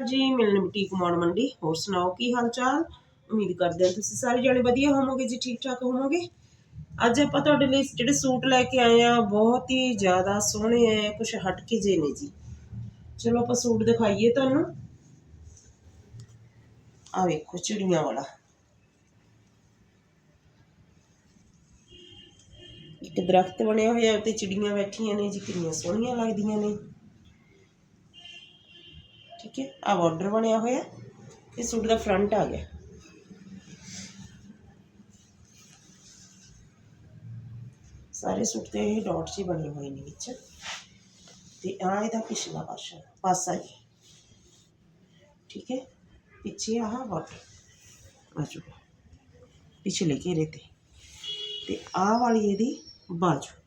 ਜੀ ਮਿਲਨ ਬੁਟੀਕ ਮੌੜ ਮੰਡੀ। ਹੋਰ ਸੁਣਾਓ, ਕੀ ਹਾਲ ਚਾਲ ਉਮੀਦ ਕਰਦੇ ਹਾਂ ਤੁਸੀਂ ਸਾਰੇ ਜਣੇ ਵਧੀਆ ਹੋਵੋਗੇ ਜੀ ਠੀਕ ਠਾਕ ਹੋਵੋਗੇ। ਅੱਜ ਆਪਾਂ ਤੁਹਾਡੇ ਲਈ ਜਿਹੜੇ ਸੂਟ ਲੈ ਕੇ ਆਏ ਆ ਬਹੁਤ ਹੀ ਜ਼ਿਆਦਾ ਸੋਹਣੇ ਆ ਕੁਝ ਹਟ ਕੇ ਜੇ ਨੇ ਜੀ। ਚਲੋ ਆਪਾਂ ਸੂਟ ਦਿਖਾਈਏ ਤੁਹਾਨੂੰ। ਆ ਵੇਖੋ, ਚਿੜੀਆਂ ਵਾਲਾ। ਇੱਕ ਦਰਖਤ ਬਣਿਆ ਹੋਇਆ ਉੱਤੇ ਚਿੜੀਆਂ ਬੈਠੀਆਂ ਨੇ ਜੀ, ਕਿੰਨੀਆਂ ਸੋਹਣੀਆਂ ਲੱਗਦੀਆਂ ਨੇ। ਠੀਕ ਹੈ ਆ ਬਾਰਡਰ ਬਣਿਆ ਹੋਇਆ ਇਹ ਸੂਟ ਦਾ ਫਰੰਟ ਆ ਗਿਆ ਸਾਰੇ ਸੂਟ ਤੇ ਇਹ ਡਾਟਸ ਹੀ ਬਣੇ ਹੋਏ ਨੇ ਵਿੱਚ ਤੇ ਆ ਇਹਦਾ ਪਿਛਲਾ ਪਾਸਾ ਪਾਸਾ ਜੀ ਠੀਕ ਹੈ ਪਿੱਛੇ ਆਹ ਬਾਰਡਰ ਆ ਜਾਊਗਾ ਪਿਛਲੇ ਘੇਰੇ ਤੇ ਤੇ ਆਹ ਵਾਲੀ ਇਹਦੀ ਬਾਜੂ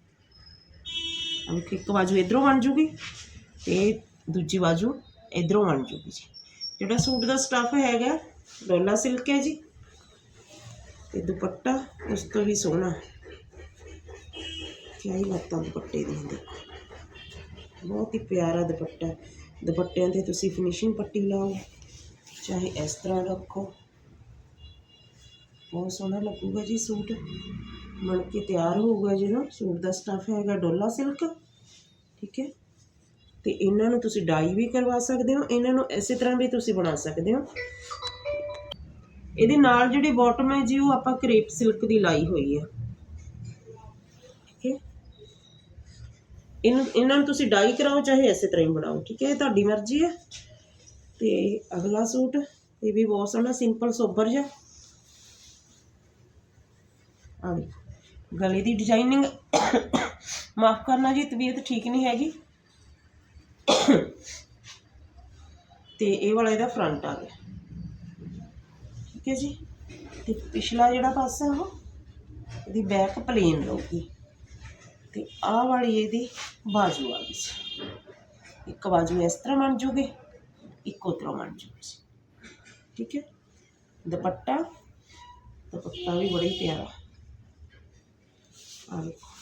ਅਬ ਇੱਕ ਬਾਜੂ ਇਧਰੋਂ ਬਣ ਜੂਗੀ ਤੇ ਦੂਜੀ ਬਾਜੂ ਇਧਰੋਂ ਬਣ ਜੂਗੀ ਜੀ। ਜਿਹੜਾ ਸੂਟ ਦਾ ਸਟੱਫ ਹੈਗਾ ਡੋਲਾ ਸਿਲਕ ਹੈ ਜੀ। ਤੇ ਦੁਪੱਟਾ, ਉਸ ਤੋਂ ਵੀ ਸੋਹਣਾ। ਕਿਆ ਹੀ ਲੱਤਾਂ ਦੁਪੱਟੇ ਦੀਆਂ ਦੇਖੋ। ਬਹੁਤ ਹੀ ਪਿਆਰਾ ਦੁਪੱਟਾ। ਦੁਪੱਟਿਆਂ ਤੇ ਤੁਸੀਂ ਫਿਨਿਸ਼ਿੰਗ ਪੱਟੀ ਲਾਓ, ਚਾਹੇ ਇਸ ਤਰ੍ਹਾਂ ਰੱਖੋ। ਬਹੁਤ ਸੋਹਣਾ ਲੱਗੂਗਾ ਜੀ ਸੂਟ। ਬਣ ਕੇ ਤਿਆਰ ਹੋਊਗਾ ਜਦੋਂ ਸੂਟ ਦਾ ਸਟੱਫ ਹੈਗਾ, ਡੋਲਾ ਸਿਲਕ ਠੀਕ ਹੈ। ਤੇ ਇਹਨਾਂ ਨੂੰ ਤੁਸੀਂ ਡਾਈ ਵੀ ਕਰਵਾ ਸਕਦੇ ਹੋ, ਇਹਨਾਂ ਨੂੰ ਇਸੇ ਤਰ੍ਹਾਂ ਵੀ ਤੁਸੀਂ ਬਣਾ ਸਕਦੇ ਹੋ। ਇਹਦੇ ਨਾਲ ਜਿਹੜੀ ਬਾਟਮ ਹੈ ਜੀ, ਉਹ ਆਪਾਂ ਕਰੇਪ ਸਿਲਕ ਦੀ ਲਾਈ ਹੋਈ ਹੈ। ਠੀਕ ਹੈ? ਇਹਨੂੰ, ਇਹਨਾਂ ਨੂੰ ਤੁਸੀਂ ਡਾਈ ਕਰਾਓ, ਚਾਹੇ ਇਸੇ ਤਰ੍ਹਾਂ ਹੀ ਬਣਾਓ। ਠੀਕ ਹੈ? ਇਹ ਤੁਹਾਡੀ ਮਰਜ਼ੀ ਹੈ। ਤੇ ਅਗਲਾ ਸੂਟ, ਇਹ ਵੀ ਬਹੁਤ ਸੋਹਣਾ ਸਿੰਪਲ ਸੋਬਰ ਜਿਹਾ। ਆ ਗਲੇ ਦੀ ਡਿਜ਼ਾਈਨਿੰਗ ਮਾਫ ਕਰਨਾ ਜੀ, ਤਬੀਅਤ ਠੀਕ ਨਹੀਂ ਹੈਗੀ। ਤੇ ਇਹ ਵਾਲਾ ਇਹਦਾ ਫਰੰਟ ਆ ਗਿਆ। ਠੀਕ ਹੈ ਜੀ? ਤੇ ਪਿਛਲਾ ਜਿਹੜਾ ਪਾਸਾ ਉਹ, ਇਹਦੀ ਬੈਕ ਪਲੇਨ ਰਹੂਗੀ। ਤੇ ਆਹ ਵਾਲੀ ਇਹਦੀ ਬਾਜੂ ਆ ਗਈ ਸੀ। ਇੱਕ ਬਾਜੂ ਇਸ ਤਰ੍ਹਾਂ ਬਣ ਜੂਗੀ, ਇੱਕ ਉਤਰੋਂ ਬਣ ਜੂਗੀ ਠੀਕ ਹੈ? ਦੁਪੱਟਾ ਦੁਪੱਟਾ ਵੀ ਬੜਾ ਹੀ ਪਿਆਰਾ। ਆ ਦੇਖੋ।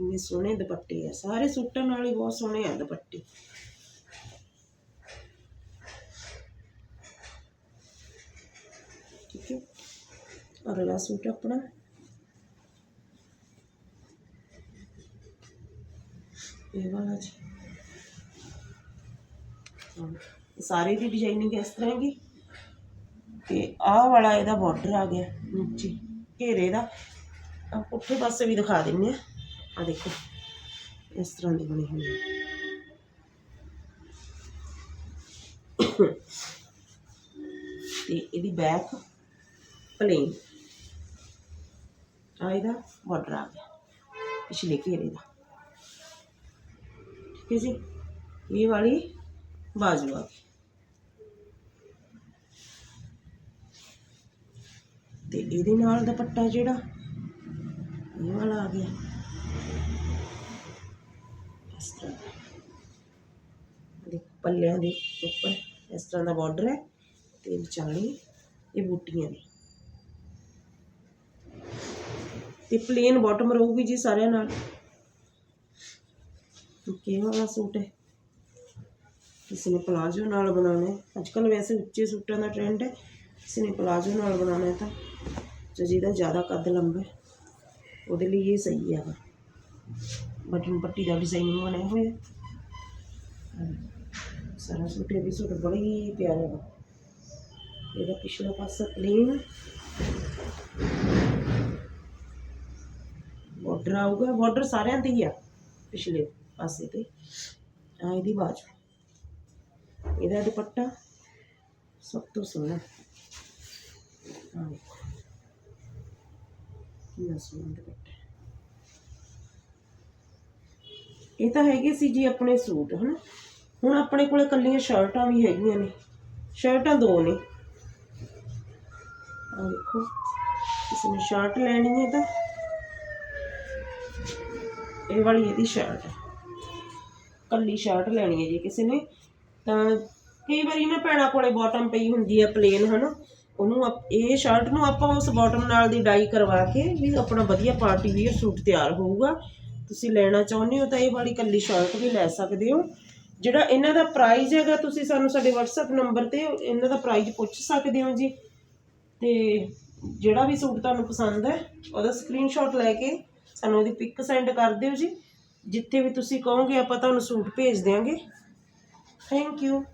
ਕਿੰਨੇ ਸੋਹਣੇ ਦੁਪੱਟੇ ਆ। ਸਾਰੇ ਸੂਟਾਂ ਨਾਲ ਹੀ ਬਹੁਤ ਸੋਹਣੇ ਆ ਦੁਪੱਟੇ। ਠੀਕ ਹੈ। ਅਗਲਾ ਸੂਟ ਆਪਣਾ। ਇਹ ਵਾਲਾ ਜੀ। ਸਾਰੇ ਦੀ ਡਿਜ਼ਾਈਨਿੰਗ ਇਸ ਤਰ੍ਹਾਂ ਹੈਗੀ। ਤੇ ਆਹ ਵਾਲਾ ਇਹਦਾ ਬਾਰਡਰ ਆ ਗਿਆ ਨੀਚੇ। ਘੇਰੇ ਦਾ। ਆ ਪੁੱਠੇ ਪਾਸੇ ਵੀ ਦਿਖਾ ਦਿੰਨੇ ਆ। ਆ ਦੇਖੋ, ਇਸ ਤਰ੍ਹਾਂ ਦੀ ਬਣੀ ਹੋਈ ਹੈ। ਤੇ ਇਹਦੀ ਬੈਕ ਪਲੇਨ ਆ ਇਹਦਾ ਬਾਰਡਰ ਆ ਗਿਆ, ਪਿਛਲੇ ਘੇਰੇ ਦਾ। ਠੀਕ ਹੈ ਜੀ? ਇਹ ਵਾਲੀ ਬਾਜੂ ਆ ਗਈ। ਤੇ ਇਹਦੇ ਨਾਲ ਦੁਪੱਟਾ ਜਿਹੜਾ, ਇਹ ਵਾਲਾ ਆ ਗਿਆ। ਇਸ ਤਰ੍ਹਾਂ ਦਾ। ਦੇਖੋ ਪੱਲਿਆਂ ਦੇ ਉੱਪਰ ਇਸ ਤਰ੍ਹਾਂ ਦਾ ਬਾਰਡਰ ਹੈ ਤੇ ਵਿਚਾਲੇ ਇਹ ਬੂਟੀਆਂ ਨੇ। ਤੇ ਪਲੇਨ ਬਾਟਮ ਰਹੂਗੀ ਜੀ ਸਾਰਿਆਂ ਨਾਲ। ਕਿਹੜਾ ਵਾਲਾ ਸੂਟ ਹੈ? ਕਿਸੇ ਨੇ ਪਲਾਜੋ ਨਾਲ ਬਣਾਉਣਾ ਹੈ। ਅੱਜ ਕੱਲ ਵੈਸੇ ਉੱਚੇ ਸੂਟਾਂ ਦਾ ਟ੍ਰੈਂਡ ਹੈ। ਕਿਸੇ ਨੇ ਪਲਾਜੋ ਨਾਲ ਬਣਾਉਣਾ ਹੈ ਤਾਂ ਜੋ ਜਿਹਦਾ ਜ਼ਿਆਦਾ ਕੱਦ ਲੰਬਾ ਹੈ। ਉਹਦੇ ਲਈ ਇਹ ਸਹੀ ਹੈਗਾ। ਬਟਨ ਪੱਟੀ ਦਾ ਡਿਜ਼ਾਈਨ ਬਣਿਆ ਹੋਇਆ ਹੈ ਸਾਰਾ ਸੂਟ ਇਹ ਵੀ ਸੂਟ ਬੜਾ ਹੀ ਪਿਆਰਾ ਹੈ ਇਹਦਾ ਪਿਛਲਾ ਪਾਸਾ ਪਲੇਨ ਬਾਰਡਰ ਆਊਗਾ ਬਾਰਡਰ ਸਾਰਿਆਂ ਤੇ ਹੀ ਆ ਪਿਛਲੇ ਪਾਸੇ ਤੇ ਆ ਇਹਦੀ ਬਾਜੂ ਇਹਦਾ ਦੁਪੱਟਾ ਸਭ ਤੋਂ ਸੋਹਣਾ ਆ ਵੇਖੋ ਕਿੰਨਾ ਸੋਹਣਾ ਦੁਪੱਟਾ ਹੈ। ਇਹ ਤਾਂ ਹੈਗੇ ਸੀ ਜੀ ਆਪਣੇ ਸੂਟ, ਹਨਾ? ਹੁਣ ਆਪਣੇ ਕੋਲ ਕੱਲੀਆਂ ਸ਼ਰਟਾਂ ਵੀ ਹੈਗੀਆਂ ਨੇ। ਸ਼ਰਟਾਂ ਦੋ ਨੇ। ਆ ਦੇਖੋ, ਕਿਸੇ ਨੇ ਸ਼ਰਟ ਲੈਣੀ ਹੈ ਤਾਂ ਇਹ ਵਾਲੀ ਇਹਦੀ ਸ਼ਰਟ ਹੈ। ਕੱਲੀ ਸ਼ਰਟ ਲੈਣੀ ਹੈ ਜੀ ਕਿਸੇ ਨੇ। ਤਾਂ ਕਈ ਵਾਰੀ ਨਾ ਭੈਣਾਂ ਕੋਲੇ ਬਾਟਮ ਪਈ ਹੁੰਦੀ ਹੈ ਪਲੇਨ ਹਨਾ? ਉਹਨੂੰ ਇਹ ਸ਼ਰਟ ਨੂੰ ਆਪਾਂ ਉਸ ਬਾਟਮ ਨਾਲ ਦੀ ਡਾਈ ਕਰਵਾ ਕੇ ਵੀ ਆਪਣਾ ਵਧੀਆ ਪਾਰਟੀ ਵੀਅਰ ਸੂਟ ਤਿਆਰ ਹੋਊਗਾ। ਤੁਸੀਂ ਲੈਣਾ ਚਾਹੁੰਦੇ ਹੋ ਤਾਂ ਇਹ ਵਾਲੀ ਕੱਲੀ ਸ਼ਰਟ ਵੀ ਲੈ ਸਕਦੇ ਹੋ। ਜਿਹੜਾ ਇਹਨਾਂ ਦਾ ਪ੍ਰਾਈਸ ਹੈਗਾ, ਤੁਸੀਂ ਸਾਨੂੰ ਸਾਡੇ WhatsApp ਨੰਬਰ ਤੇ ਇਹਨਾਂ ਦਾ ਪ੍ਰਾਈਸ ਪੁੱਛ ਸਕਦੇ ਹੋ ਜੀ। ਤੇ ਜਿਹੜਾ ਵੀ ਸੂਟ ਤੁਹਾਨੂੰ ਪਸੰਦ ਹੈ, ਉਹਦਾ ਸਕਰੀਨਸ਼ਾਟ ਲੈ ਕੇ ਸਾਨੂੰ ਉਹਦੀ ਪਿਕ ਸੈਂਡ ਕਰ ਦਿਓ ਜੀ। ਜਿੱਥੇ ਵੀ ਤੁਸੀਂ ਕਹੋਗੇ, ਆਪਾਂ ਤੁਹਾਨੂੰ ਸੂਟ ਭੇਜ ਦਿਆਂਗੇ। Thank you